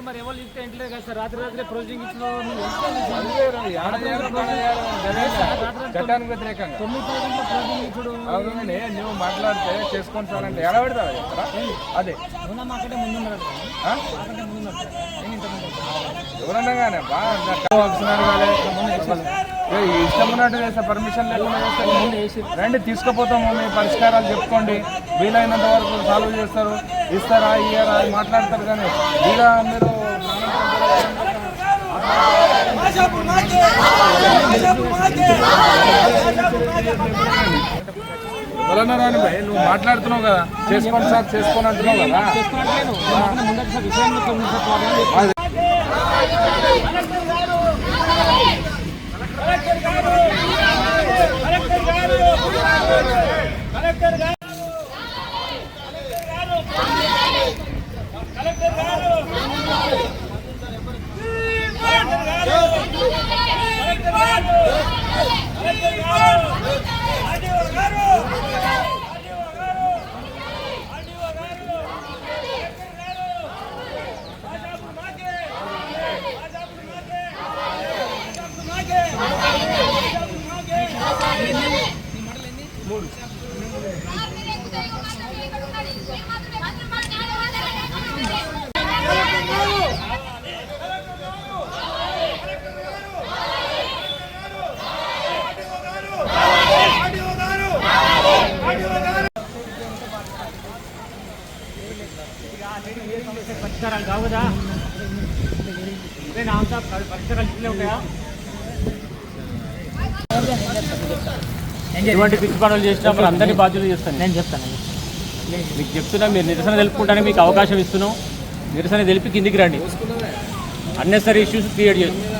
మరి ఎవరు ఇస్తే ఇంట్లేదు కదా సార్? రాత్రి రాత్రి ప్రొసీడింగ్ ఇచ్చిన చట్టానికి వ్యతిరేకంగా. తొమ్మిది తారీఖులో ప్రొసీడింగ్ ఇచ్చుడు. అవునండి నువ్వు మాట్లాడితే చేసుకొని చాలంటే ఎలా పెడతావా అదే. అవునా మాకంటే ముందున్నారు ఆ? మాకంటే ముందున్నారు సార్ నేను ఇంతకుముందు ఎవరన్నా కానీ బాగా ఇష్టం ఉన్నట్టు చేస్తే పర్మిషన్ లేకుండా చేస్తే రండి తీసుకుపోతాము మీ పరిష్కారాలు చెప్పుకోండి. వీలైనంత వరకు సాల్వ్ చేస్తారు. ఇస్తారా ఇయ్యారా అని మాట్లాడతారు కానీ ఇలా మీరు ఆజాబులు మాకే రాని భయ్ నువ్వు మాట్లాడుతున్నావు కదా. చేసుకోండి సార్ చేసుకోని అంటున్నావు కదా. చేసుకోవట్లేదు ముందర సార్ విషయం ఉంది సార్ ప్రాబ్లం అది కలెక్టర్ గారు కలెక్టర్ గారు కలెక్టర్ గారు కలెక్టర్ గారు కలెక్టర్ గారు ఆర్డీఓ గారు ఆర్డీఓ గారు ఆర్డీఓ గారు కలెక్టర్ గారు ఆజాబులు మాకే ఆజాబులు మాకే ఆజాబులు మాకే ఆజాబులు మాకే ఆర్డీఓ గారు ఆర్డీఓ గారు పరిష్కారాలు కావు కదా నేను అంతా పరిష్కారాలు ఇట్లే ఉంటాయా? ఎటువంటి పిచ్చి పనులు చేసినా మరి అందరినీ బాధ్యతలు చేస్తాను. నేను చెప్తాను. మీకు చెప్తున్నా మీరు నిరసన తెలుపుకుంటానే మీకు అవకాశం ఇస్తున్నాం. నిరసన తెలిపి కిందికి రండి. అన్నెసరీ ఇష్యూస్ క్రియేట్ చేస్తాం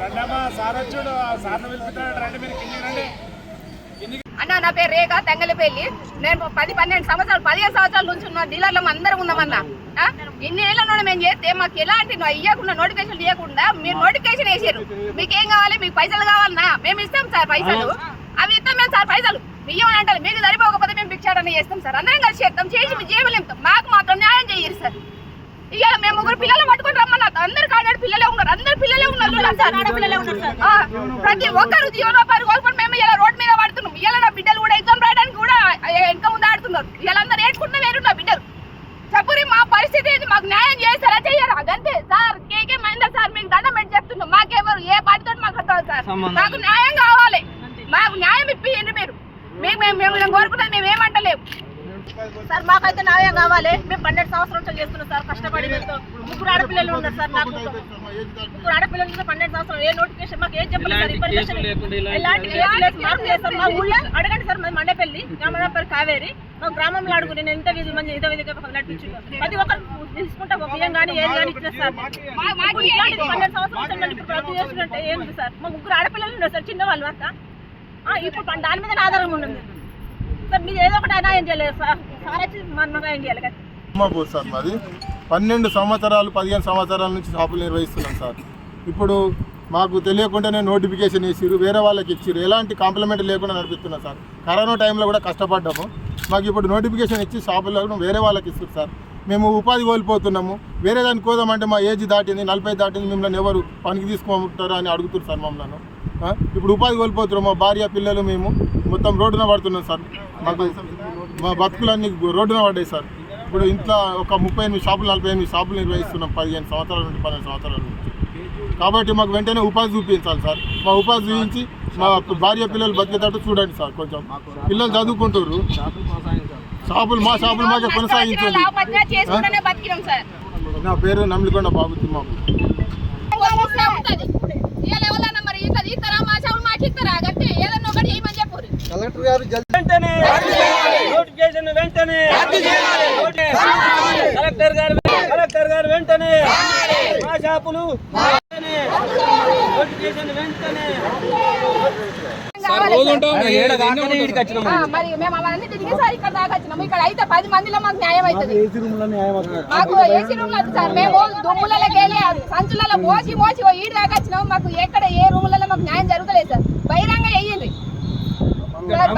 రండమ్మా సార్ వచ్చాడు. సార్ని పిలిపిస్తాడు రండి మీరు కిందికి రండి. అన్న నా పేరు రేఖ తెంగలపల్లి. నేను పది పన్నెండు సంవత్సరాలు పదిహేను సంవత్సరాల నుంచి ఉన్న డీలర్లో అందరం ఉన్నామన్న? ఇన్ని ఏళ్ళ నుండి మేము చేస్తే మాకు ఎలాంటి ఇవ్వకుండా నోటిఫికేషన్ ఇవ్వకుండా మీరు నోటిఫికేషన్ వేసారు మీకు ఏం కావాలి? మీకు పైసలు కావాలన్నా? మేము ఇస్తాం సార్ పైసలు. అవి ఇస్తాం మేము సార్ పైసలు. ఇవ్వమని అంటారు? మీకు సరిపోకపోతే మేము భిక్షాటన చేస్తాం సార్. అందరం కలిసి చేస్తాం. చేసి మీ నింపుతాం. మాకు మాత్రం న్యాయం చేయరు సార్. ఇక మేము ముగ్గురు పిల్లలు పట్టుకొని రమ్మన్నా. అందరు కాడాడు పిల్లలే ఉన్నారు. అందరు పిల్లలే ఉన్నారు. ప్రతి ఒక్కరు జీవనోపాధి కోల్పోయి మేము ఇలా రోడ్ మీద పడుతున్నాం. ఇలా నా బిడ్డలు కూడా ఎగ్జామ్ రాయడానికి కూడా వెనక ముందు ఆడుతున్నారు. వీళ్ళందరూ ఏడ్చుకుంటే వేరు నా బిడ్డలు. చెప్పురి మా పరిస్థితి ఏంది? మాకు న్యాయం చేస్తారా చెయ్యరా? అదంతే సార్ కేకే మహేందర్ సార్ మీకు దండం పెట్టి చెప్తున్నాం. మాకెవరు ఏ పార్టీతో మాకు అర్థం సార్? మాకు న్యాయం కావాలి. మాకు న్యాయం ఇప్పియండి మీరు. మేము మేము మేము కోరుకున్నది మేము ఏమంటలేము. సార్ మాకైతే న్యాయం కావాలి. మేము పన్నెండు సంవత్సరాల నుంచి చేస్తున్నాం సార్. కష్టపడి ముగ్గురు ఆడపిల్లలు ఉన్నారు సార్ నాకు. ముగ్గురు ఆడపిల్లలు ఉన్నారు పన్నెండు సంవత్సరాలు. ఏ నోటిఫికేషన్ మాకు ఏం చెప్పలేదు సార్ ఎలాంటి కేసు లేదు. మార్పు లేదు సార్. మా ఊళ్ళో అడగండి సార్ మాది మండపల్లి. గ్రామం పేరు కావేరి. మా గ్రామంలో అడుగు నేను ఎంత విధి మంచి ఇదే విధిగా నడిపించున్నాను ప్రతి ఒక్కరు తీసుకుంటే ఒక బియ్యం కానీ ఏది కానీ ఇచ్చిన సార్. ఇలాంటిది పన్నెండు సంవత్సరాల ఇప్పుడు ప్రతి చేస్తున్నట్టే ఏంటి సార్? మా ముగ్గురు ఆడపిల్లలు ఉన్నారు సార్ చిన్న వాళ్ళు అంతా ఆ, ఇప్పుడు దాని మీద ఆధారం ఉన్నది సార్ మీరు ఏదో ఒకటి అన్యాయం చేయలేదు. సార్ వచ్చి చేయాలి కదా? సార్ మాది. పన్నెండు సంవత్సరాలు పదిహేను సంవత్సరాల నుంచి షాపులు నిర్వహిస్తున్నాం సార్. ఇప్పుడు మాకు తెలియకుండానే నోటిఫికేషన్ ఇచ్చిర్రు వేరే వాళ్ళకి ఇచ్చిర్రు. ఎలాంటి కాంప్లిమెంట్ లేకుండా నడిపిస్తున్నాం సార్. కరోనా టైంలో కూడా కష్టపడ్డాము. మాకు ఇప్పుడు నోటిఫికేషన్ ఇచ్చి షాపుల్లో వేరే వాళ్ళకి ఇస్తారు సార్. మేము ఉపాధి కోల్పోతున్నాము. వేరే దానికి కోదామంటే మా ఏజ్ దాటింది నలభై దాటింది మిమ్మల్ని ఎవరు పనికి తీసుకుంటారు అని అడుగుతున్నారు సార్ మమ్మల్ని. ఇప్పుడు ఉపాధి కోల్పోతున్నాం మా భార్య పిల్లలు మేము మొత్తం రోడ్డున పడుతున్నాం సార్. మాకు మా బతుకులన్నీ రోడ్డున పడ్డాయి సార్. ఇప్పుడు ఇంట్లో ఒక ముప్పై ఎనిమిది షాపులు నలభై ఎనిమిది షాపులు నిర్వహిస్తున్నాం పదిహేను సంవత్సరాల నుండి పన్నెండు సంవత్సరాల నుంచి. కాబట్టి మాకు వెంటనే ఉపాధి చూపించాలి సార్. మా ఉపాధి చూపించి మా భార్య పిల్లలు బతికేటట్టు చూడండి సార్ కొంచెం. పిల్లలు చదువుకుంటారు షాపులు మా షాపులు మాకే కొనసాగించండి. నా పేరు నమ్మికొండ బాబు తిమ్మాపు వస్తే ఉంటది. ఇవాళ ఎవరన్నా మరి ఇట్లా తీస్తారా మా చెవులు మాకు ఇస్తారా గట్టి ఏదన్నా ఒకటి చేయమని చెప్పు వెంటనే నోటిఫికేషన్ వెంటనే కలెక్టర్ గారు కలెక్టర్ గారు వెంటనే మా షాపులు వెంటనే. మరి మేము అవన్నీ ఇక్కడ దాకా వచ్చినాము ఇక్కడ అయితే పది మందిలో మాకు న్యాయం అవుతుంది. మాకు ఏసీ రూమ్ సార్. మేము దుమ్ములకి వెళ్ళి సంచులలో మోసి మోసి ఓ ఈడు దాకా వచ్చినాము మాకు ఎక్కడ ఏ రూములలో మాకు న్యాయం జరగలేదు సార్. బహిరంగ అయ్యింది సార్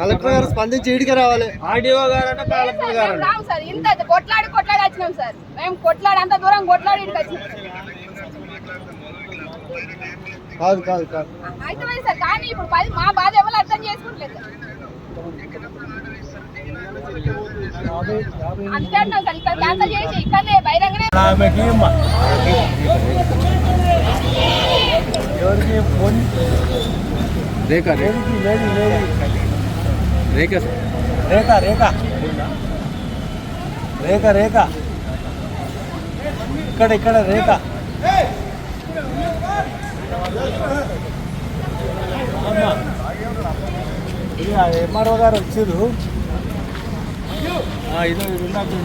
కలెక్టర్ గారు స్పందించి ఇడికి రావాలి. ఆర్డీఓ గారట కలెక్టర్ గారు రాము సార్ ఇంత కొట్లాడి కొట్లాడి వచ్చినాం సార్. మేము కొట్లాడి అంత దూరం కొట్లాడి వచ్చినాం. కాదు కాదు కాదు. అయితే సార్ కానీ ఇప్పుడు పది మా బాధ ఎవరు అర్థం చేసుకుంటలేదు అంతే సార్ ఇక్కడ క్యాన్సల్ చేసి ఇక్కడనే బహిరంగనే ఎవరికి ఫోన్ రేఖ లేడీకి లేడీ లేడీ రేఖ. రేఖ రేఖ. రేఖ రేఖ. ఇక్కడ ఇక్కడ రేఖ. ఎంఆర్ఓ గారు వచ్చారు. ఇదో ఇది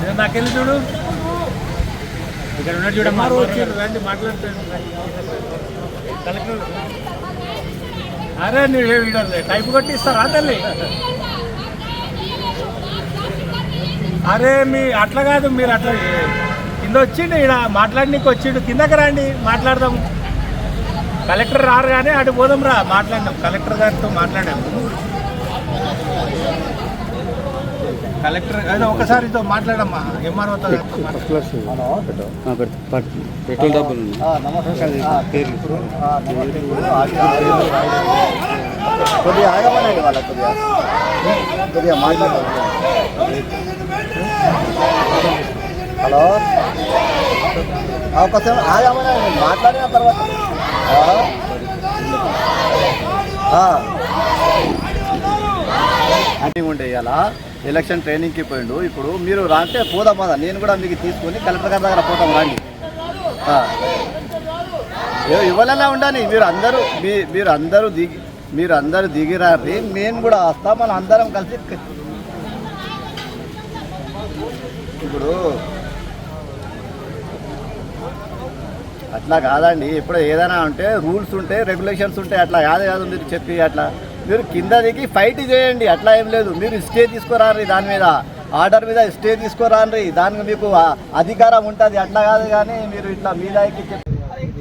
ఇది నాకెళ్ళి చూడు? ఇక్కడ ఉన్నట్టు చూడమ్మా రండి కలెక్టర్ అరే నువ్వు ఏ టైప్ కొట్టిస్తారా తల్లి? అరే మీ అట్లా కాదు మీరు అట్లా కింద వచ్చిండు ఇక్కడ మాట్లాడనీకి వచ్చిండు. కిందకి రండి మాట్లాడదాం. కలెక్టర్ రారు కానీ అటు పోదాం రా మాట్లాడినాం. కలెక్టర్ గారితో మాట్లాడాము కలెక్టర్ అదే ఒకసారి ఇదో మాట్లాడమ్మా ఎంఆర్ఓతో పెట్రోల్ డబ్బులు కొద్దిగా ఆగమనండి వాళ్ళ కొద్దిగా. కొద్దిగా మాట్లాడాలి హలో? ఒకసారి ఆగమనండి మాట్లాడిన తర్వాత. అంటే ఇలా ఎలక్షన్ ట్రైనింగ్కి పోయిండు. ఇప్పుడు మీరు రాంటే పోదాం నేను కూడా మీకు తీసుకొని కలెక్టర్ గారి దగ్గర పోతాం రండి. ఏ ఇవ్వాలనే ఉండాలి మీరు అందరూ మీ మీరు అందరూ దిగి మీరు అందరూ దిగిరారి. మేము కూడా వస్తాం. మనం అందరం కలిసి ఇప్పుడు అట్లా కాదండి. ఇప్పుడు ఏదైనా ఉంటే రూల్స్ ఉంటాయి రెగ్యులేషన్స్ ఉంటాయి అట్లా కాదు కాదు మీరు చెప్పి అట్లా. మీరు కింద దిగి ఫైట్ చేయండి అట్లా ఏం లేదు మీరు స్టే తీసుకురారి దాని మీద ఆర్డర్ మీద స్టే తీసుకురాండి దానికి మీకు అధికారం ఉంటుంది అట్లా కాదు కానీ మీరు ఇట్లా మీద ఎక్కి చెప్పి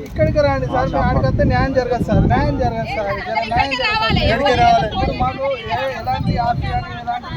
ఇక్కడికి రండి సార్ మీ ఆడికైతే న్యాయం జరగదు సార్ న్యాయం జరగదు సార్ న్యాయం ఇక్కడికి రావాలి. ఎక్కడికి రావాలి ఇప్పుడు మాకు ఏ- ఎలాంటి ఆర్టీ కానీ ఎలాంటి